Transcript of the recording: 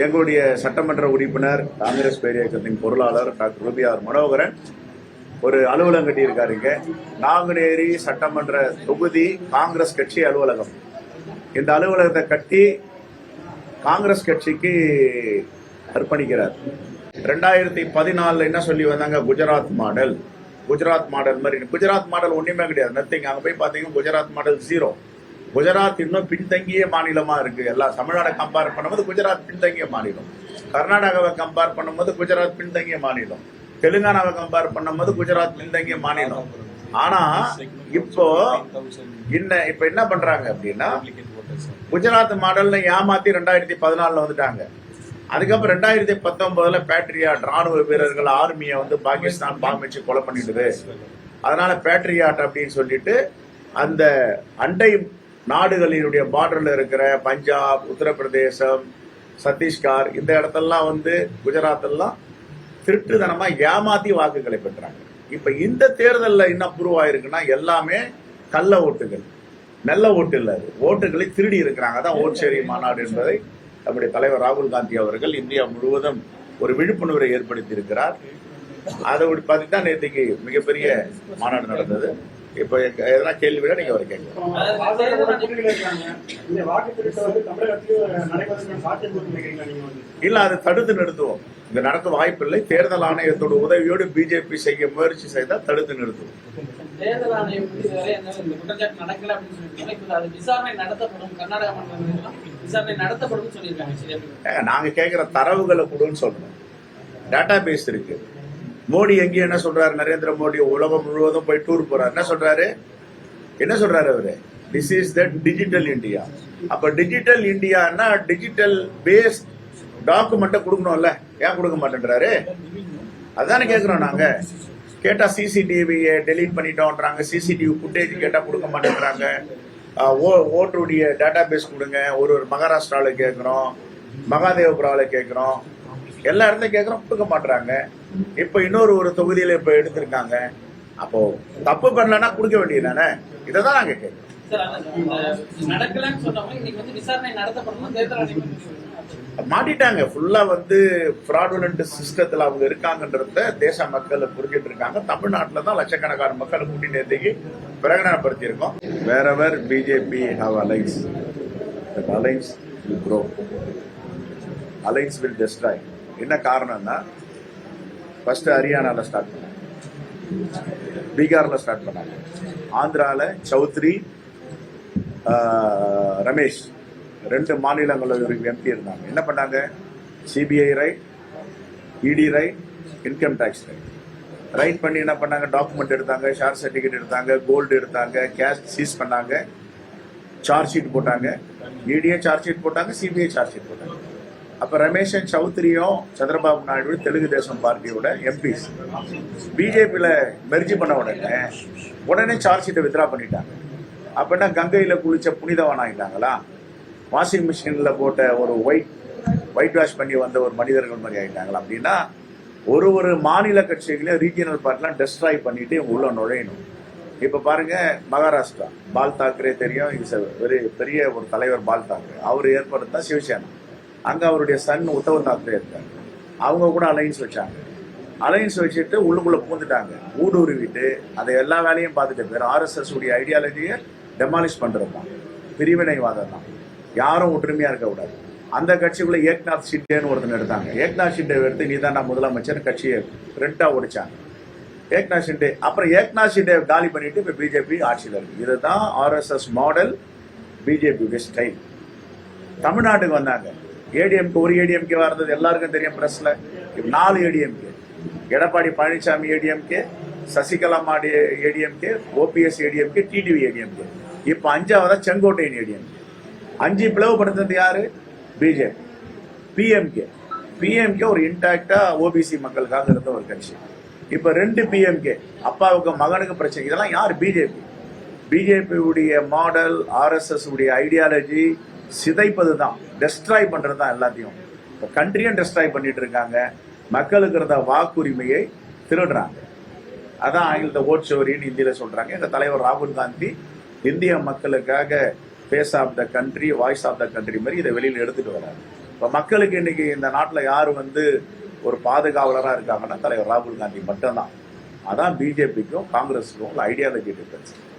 எங்களுடைய சட்டமன்ற உறுப்பினர் காங்கிரஸ் பேரியக்கத்தின் பொருளாளர் டாக்டர் ரூபியார் மனோகரன் ஒரு அலுவலகம் கட்டியிருக்காருங்க நாங்குநேரி சட்டமன்ற தொகுதி காங்கிரஸ் கட்சி அலுவலகம். இந்த அலுவலகத்தை கட்டி காங்கிரஸ் கட்சிக்கு அர்ப்பணிக்கிறார். ரெண்டாயிரத்தி பதினாலில் என்ன சொல்லி வந்தாங்க? குஜராத் மாடல். குஜராத் மாடல் மாதிரி. குஜராத் மாடல் ஒன்றுமே கிடையாது. நத்திங் அங்கே போய் பார்த்தீங்கன்னா குஜராத் மாடல் ஜீரோ குஜராத் இன்னும் பின்தங்கிய மாநிலமா இருக்கு. எல்லா தமிழ்நாடை கம்பேர் பண்ணும்போது குஜராத் பின்தங்கிய மாநிலம். கர்நாடகாவை கம்பேர் பண்ணும்போது குஜராத் பின்தங்கிய மாநிலம். தெலுங்கானாவை கம்பேர் பண்ணும்போது குஜராத் பின்தங்கிய மாநிலம். ஆனா இப்போ என்ன இப்ப என்ன பண்றாங்க அப்படின்னா குஜராத் மாடல்ல ஏமாத்தி ரெண்டாயிரத்தி பதினாலுல வந்துட்டாங்க. அதுக்கப்புறம் ரெண்டாயிரத்தி பத்தொன்பதுல பேட்ரியாட் ராணுவ வீரர்கள் ஆர்மியை வந்து பாகிஸ்தான் பாம்பு வச்சு கொலை பண்ணிடுது. அதனால பேட்ரியாட் அப்படின்னு சொல்லிட்டு அந்த அண்டை நாடுகளினுடைய பார்டர்ல இருக்கிற பஞ்சாப் உத்தரப்பிரதேசம் சத்தீஸ்கர் இந்த இடத்தெல்லாம் வந்து குஜராத் எல்லாம் திருட்டுத்தனமா ஏமாத்தி வாக்குகளை பெற்றாங்க. இப்ப இந்த தேர்தலில் என்ன ப்ரூவ் ஆயிருக்குன்னா எல்லாமே கள்ள ஓட்டுகள். நல்ல ஓட்டு இல்லை அது. ஓட்டுகளை திருடி இருக்கிறாங்க. அதான் ஓட்சேரி மாநாடு என்பதை நம்முடைய தலைவர் ராகுல் காந்தி அவர்கள் இந்தியா முழுவதும் ஒரு விழிப்புணர்வை ஏற்படுத்தி இருக்கிறார் அதை பார்த்து தான் நேற்றுக்கு மிகப்பெரிய மாநாடு நடந்தது. இப்போ எதனா கேள்வி நீங்க அவர் கேட்கலாம். இந்த? இல்ல அதை தடுத்து நிறுத்துவோம். இங்க நடக்க வாய்ப்பில்லை தேர்தல் ஆணையத்தோட உதவியோடு பிஜேபி செய்ய முயற்சி செய்தால் தடுத்து நிறுத்துவோம். தேர்தல் ஆணையம் வந்து இதுவரை எந்த இந்த குற்றச்சாட்டு நடக்கல அப்படின்னு சொல்லியிருக்காங்க. இப்போ அது விசாரணை நடத்தப்படும். கர்நாடகா மாநிலத்திலாம் விசாரணை நடத்தப்படும் சொல்லியிருக்காங்க. சரியா? ஏங்க, நாங்க கேட்கிற தரவுகளை கொடுன்னு சொல்றோம். டேட்டா பேஸ் இருக்கு. மோடி எங்கேயும் என்ன சொல்றாரு? நரேந்திர மோடி உலகம் முழுவதும் போய் டூர் போறாரு. என்ன சொல்றாரு? என்ன சொல்றாரு அவரு? This is the digital India அப்ப டிஜிட்டல் இந்தியான்னா டிஜிட்டல் பேஸ் டாக்குமெண்ட்டை கொடுக்கணும்ல. ஏன் கொடுக்க மாட்டேன்றாரு? அதானே கேட்குறோம் நாங்க. கேட்டா சிசிடிவியை டெலீட் பண்ணிட்டோன்றாங்க. சிசிடிவி ஃபுட்டேஜ் கேட்டா கொடுக்க மாட்டேங்கிறாங்க ஓ- ஓட்டுடைய டேட்டா பேஸ் கொடுங்க. ஒரு ஒரு மகாராஷ்டிராவில் கேட்குறோம் மகாதேவபுராவில் கேட்குறோம் எல்லா இடத்துலையும் கேட்குறோம் கொடுக்க மாட்டுறாங்க. இப்போ இன்னொரு ஒரு தொகுதியில் இப்போ எடுத்திருக்காங்க. அப்போ தப்பு பண்ணலன்னா கொடுக்க வேண்டியது தானே இதை தான் நாங்கள் கேட்குறோம். மாட்டிட்டாங்க. ஃபுல்லா வந்து ஃப்ராடுலண்ட் சிஸ்டத்துல அவங்க இருக்காங்கன்றத தேச மக்கள் புரிஞ்சிட்டு இருக்காங்க. தமிழ்நாட்டில் தான் லட்சக்கணக்கான மக்களை கூட்டி நேற்றுக்கு பிரகடனப்படுத்தி இருக்கோம் wherever BJP have alliance alliance will grow alliance will destroy என்ன காரணம்னா ஃபஸ்ட்டு ஹரியானாவில் ஸ்டார்ட் பண்ணாங்க. பீகாரில் ஸ்டார்ட் பண்ணாங்க. ஆந்திராவில் சௌத்ரி ரமேஷ் ரெண்டு மாநிலங்களில் எம்பி இருந்தாங்க. என்ன பண்ணாங்க? CBI raid ED raid income tax raid raid பண்ணி என்ன பண்ணாங்க? டாக்குமெண்ட் எடுத்தாங்க ஷேர் சர்டிஃபிகேட் எடுத்தாங்க கோல்டு எடுத்தாங்க கேஷ் சீஸ் பண்ணாங்க சார்ஜ் ஷீட் போட்டாங்க. இடியே சார்ஜ் ஷீட் போட்டாங்க சிபிஐ சார்ஜ் ஷீட் போட்டாங்க. அப்ப ரமேஷன் சௌத்ரியும் சந்திரபாபு நாயுடு தெலுங்கு தேசம் பார்ட்டியோட எம்பிஸ் பிஜேபியில மெர்ஜி பண்ண உடனே உடனே சார்ஜ் ஷீட்டை வித்ரா பண்ணிட்டாங்க. அப்ப என்ன கங்கையில குளிச்ச புனிதவன் வாஷிங் மிஷின்ல போட்ட ஒரு ஒயிட் ஒயிட் வாஷ் பண்ணி வந்த ஒரு மனிதர்கள் மாதிரி ஆகிட்டாங்களா அப்படின்னா ஒரு ஒரு மாநில கட்சிகளையும் ரீஜியனல் பார்ட்டிலாம் டெஸ்ட்ராய் பண்ணிட்டு இவங்க உள்ள நுழையணும். இப்ப பாருங்க மகாராஷ்டிரா. பால் தாக்கரே தெரியும். இஸ் வெரி பெரிய ஒரு தலைவர் பால் தாக்கரே. அவர் ஏற்படுத்தா சிவசேனா. அங்கே அவருடைய சன் உத்தவ் தாக்கரே இருக்காங்க அவங்க கூட அலைன்ஸ் வச்சாங்க. அலைன்ஸ் வச்சுட்டு உள்ளுக்குள்ளே பூந்துட்டாங்க ஊடுருவிட்டு அதை எல்லா வேலையும் பார்த்துட்டு பேர் ஆர்எஸ்எஸ் உடைய ஐடியாலஜியை டெமாலிஷ் பண்றது தான் பிரிவினைவாதம் தான் யாரும் ஒற்றுமையாக இருக்கக்கூடாது அந்த கட்சிக்குள்ளே ஏக்நாத் ஷிண்டேன்னு ஒருத்தன் எடுத்தாங்க. ஏக்நாத் ஷிண்டே எடுத்து நீ தான் முதலமைச்சர் கட்சியை ரெண்டாக ஒடிச்சாங்க. ஏக்நாத் ஷிண்டே அப்புறம் ஏக்நாத் ஷிண்டே காலி பண்ணிட்டு இப்போ பிஜேபி ஆட்சியில் இருக்கு. இதுதான் ஆர்எஸ்எஸ் மாடல் பிஜேபி ஸ்டைல் தமிழ்நாட்டுக்கு வந்தாங்க. ஏடிஎம்கே ஒரு ஏடிஎம்கே இருந்தது. எல்லாருக்கும் தெரியும் பிரஸ்ல நாலு ஏடிஎம்கே எடப்பாடி பழனிசாமி ஏடிஎம்கே சசிகலா மாடி ADMK OPS ADMK TTV ADMK இப்போ அஞ்சாவதா செங்கோட்டையன் ஏடிஎம்கே அஞ்சு பிளவுபடுத்துறது யாரு? பிஜேபி பிஎம்கே பிஎம்கே ஒரு இன்டாக்டா ஓபிசி மக்களுக்காக இருந்த ஒரு கட்சி. இப்ப ரெண்டு பிஎம்கே அப்பாவுக்கு மகனுக்கு பிரச்சனை. இதெல்லாம் யார்? பிஜேபி பிஜேபியுடைய மாடல் ஆர்எஸ்எஸ் உடைய ஐடியாலஜி சிதைப்பது தான் டெஸ்ட்ராய் பண்ணுறது தான் எல்லாத்தையும். இப்போ கண்ட்ரியும் டெஸ்ட்ராய் பண்ணிட்டு இருக்காங்க மக்களுக்கு இருந்த வாக்குரிமையை திருடுறாங்க. அதான் ஆங்கிலத்தை ஓட் சோரின்னு இந்தியில் சொல்கிறாங்க எங்கள் தலைவர் ராகுல் காந்தி இந்திய மக்களுக்காக face of the country voice of the country மாதிரி இதை வெளியில் எடுத்துகிட்டு வராங்க இப்போ மக்களுக்கு இன்னைக்கு இந்த நாட்டில் யார் வந்து ஒரு பாதுகாவலராக இருக்காங்கன்னா தலைவர் ராகுல் காந்தி மட்டும்தான். அதான் பிஜேபிக்கும் காங்கிரஸுக்கும் உள்ள ஐடியாலஜி டிஃபரன்ஸ்